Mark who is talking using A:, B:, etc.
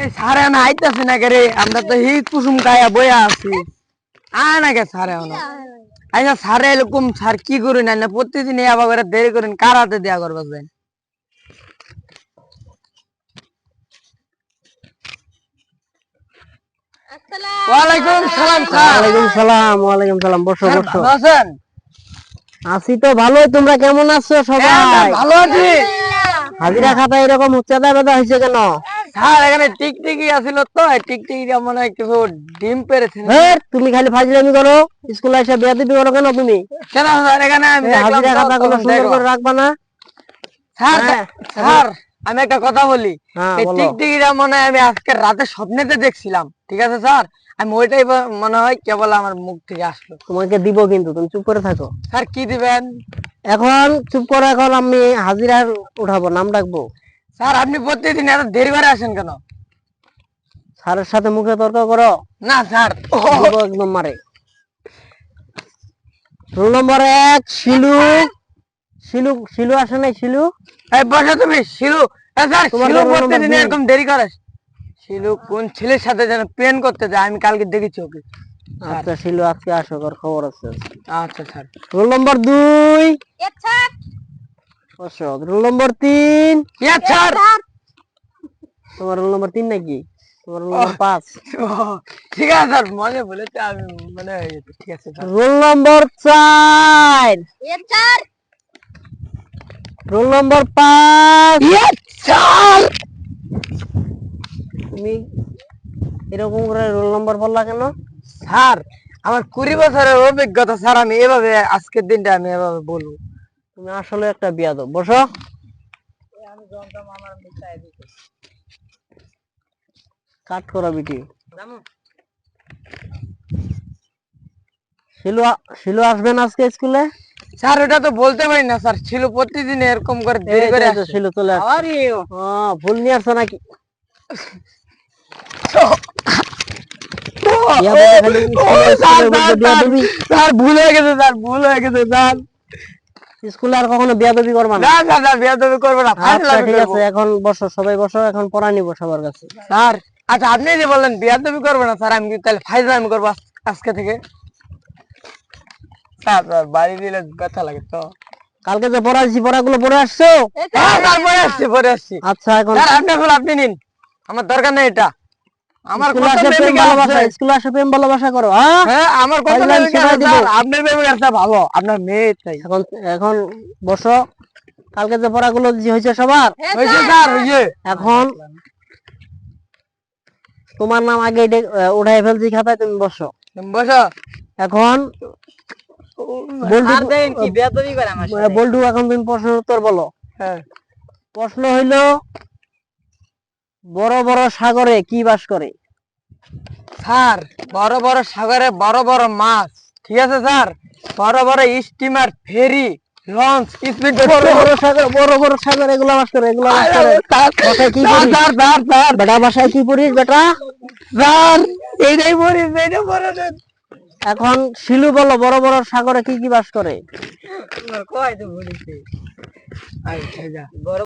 A: এই সারে না আইতাছে না রে? আমরা তো কুসুম আছি। আয় না কে সারে না আচ্ছা সারে এরকম সার কি করি না না প্রতিদিন এই আবার দেরি করেন কার দেয়া করবা যায় ওয়ালাইকুম সালাম স্যার।
B: ওয়ালাইকুম সালাম ওয়ালাইকুম সালাম বসো বসো।
A: ভালো আছেন
B: আছি তো ভালোই তোমরা কেমন আছো
A: হ্যাঁ,
B: সবাই
A: ভালো আছি।
B: হাজিরা খাতা এরকম উচ্চতা বেদা হয়েছে কেন?
A: স্যার এখানে টিকটিকি তো এই টিকটিকিটা মনে হয় কিছু ডিম পেরেছে
B: তুমি খালি ফাজলামি করো স্কুলে এসে বেয়াদবি করো কেন তুমি?
A: কেন স্যার এখানে আমি
B: হাজিরা সুন্দর করে রাখবা না।
A: স্যার
B: হ্যাঁ,
A: স্যার আমি একটা কথা বলি।
B: হ্যাঁ বলো।
A: টিকটিকিটা মনে হয় আমি আজকে রাতে স্বপ্নেতে দেখছিলাম ঠিক আছে স্যার? আমি ওইটাই মনে হয় কেবল আমার মুখ থেকে আসলো।
B: তোমাকে দিব কিন্তু তুমি চুপ করে থাকো।
A: স্যার কি দিবেন?
B: এখন চুপ করে এখন আমি হাজিরার উঠাবো নাম ডাকবো
A: স্যার আপনি প্রতিদিন এত দেরি করে আসেন কেন?
B: স্যারের সাথে মুখে তর্ক করো।
A: না স্যার।
B: একদম মারে রোল নম্বর এক শিলু। শিলু শিলু আসে নাই শিলু?
A: এই বসো তুমি শিলু। স্যার শিলু প্রতিদিন এরকম দেরি করে। শিলু কোন ছেলের সাথে যেন প্রেম করতে যায়? আমি কালকে দেখেছি ওকে।
B: আচ্ছা শিলু আজকে আসো খবর আছে।
A: আচ্ছা স্যার।
B: রোল নম্বর দুই। অশোক রোল নম্বর তিন।
A: ইয়ে
B: তোমার রোল নম্বর তিন নাকি? তোমার রোল নম্বর পাঁচ।
A: ঠিক আছে স্যার মনে বলেছে আমি মনে হয়ে গেছে ঠিক আছে
B: রোল নম্বর চার। রোল নম্বর পাঁচ।
A: ইয়ে
B: তুমি এরকম করে রোল নম্বর বললা কেন?
A: স্যার আমার কুড়ি বছরের অভিজ্ঞতা স্যার আমি এভাবে আজকের দিনটা আমি এভাবে বলব।
B: তুমি আসলে একটা বিয়াদব বসো। কাট করো বিটি। শিলু শিলু আসবেন আজকে স্কুলে?
A: স্যার ওটা তো বলতে পারি না স্যার। প্রতিদিন এরকম করে দেরি করে আসে।
B: শিলু চলে আসছে।
A: আবার ইয়ে।
B: ও, ভুল নিয়ে আসছো নাকি।
A: স্যার ভুল হয়ে গেছে স্যার ভুল হয়ে গেছে স্যার।
B: স্কুলে আর কখনো বিয়াদবি করবা না?
A: না স্যার স্যার বিয়াদবি না
B: আচ্ছা ঠিক আছে এখন বসো সবাই বসো এখন পড়া নিবো সবার কাছে।
A: স্যার আচ্ছা আপনি যে বললেন বিয়াদবি করব না স্যার আমি তাহলে ফাইজলামি করব আজকে থেকে। স্যার বাড়ি দিলে ব্যথা লাগে তো।
B: কালকে যে পড়াইছি পড়াগুলো পড়ে আসছো?
A: হ্যাঁ, স্যার পরে আসছি পরে আসছি।
B: আচ্ছা এখন
A: স্যার আপনি আপনি নিন। আমার দরকার নেই এটা। আমার
B: স্কুলে আসে প্রেম ভালোবাসা
A: আছে।
B: স্কুলে আসে প্রেম ভালোবাসা করো হ্যাঁ?
A: হ্যাঁ আমার আপনার ভালো আপনার মেয়ে চাই।
B: এখন এখন বসো কালকে যে পড়াগুলো যে হয়েছে সবার
A: হয়েছে স্যার হয়েছে
B: এখন তোমার নাম আগে উঠাই ফেলছি খাতায় তুমি বসো।
A: বসো।
B: এখন বল্টু এখন তুমি প্রশ্নের উত্তর বলো।
A: হ্যাঁ।
B: প্রশ্ন হইল বড় বড় সাগরে কি বাস করে?
A: স্যার বড় বড় সাগরে বড় বড় মাছ। ঠিক আছে স্যার? বড় বড় স্টিমার ফেরি লঞ্চ স্পিড
B: বড় বড় সাগর বড় বড় সাগর এগুলো বাস করে এগুলো বাস করে। বাসায় কি করিস?
A: Sir sir sir.
B: বেটা বাসায় কি পড়িস বেটা?
A: স্যার এইটাই বলিস এইটা বলে দেন
B: এখন শিলু বলো বড় বড় সাগরে কি কি বাস করে?
A: কয় তো বলিস? আচ্ছা যা। বড়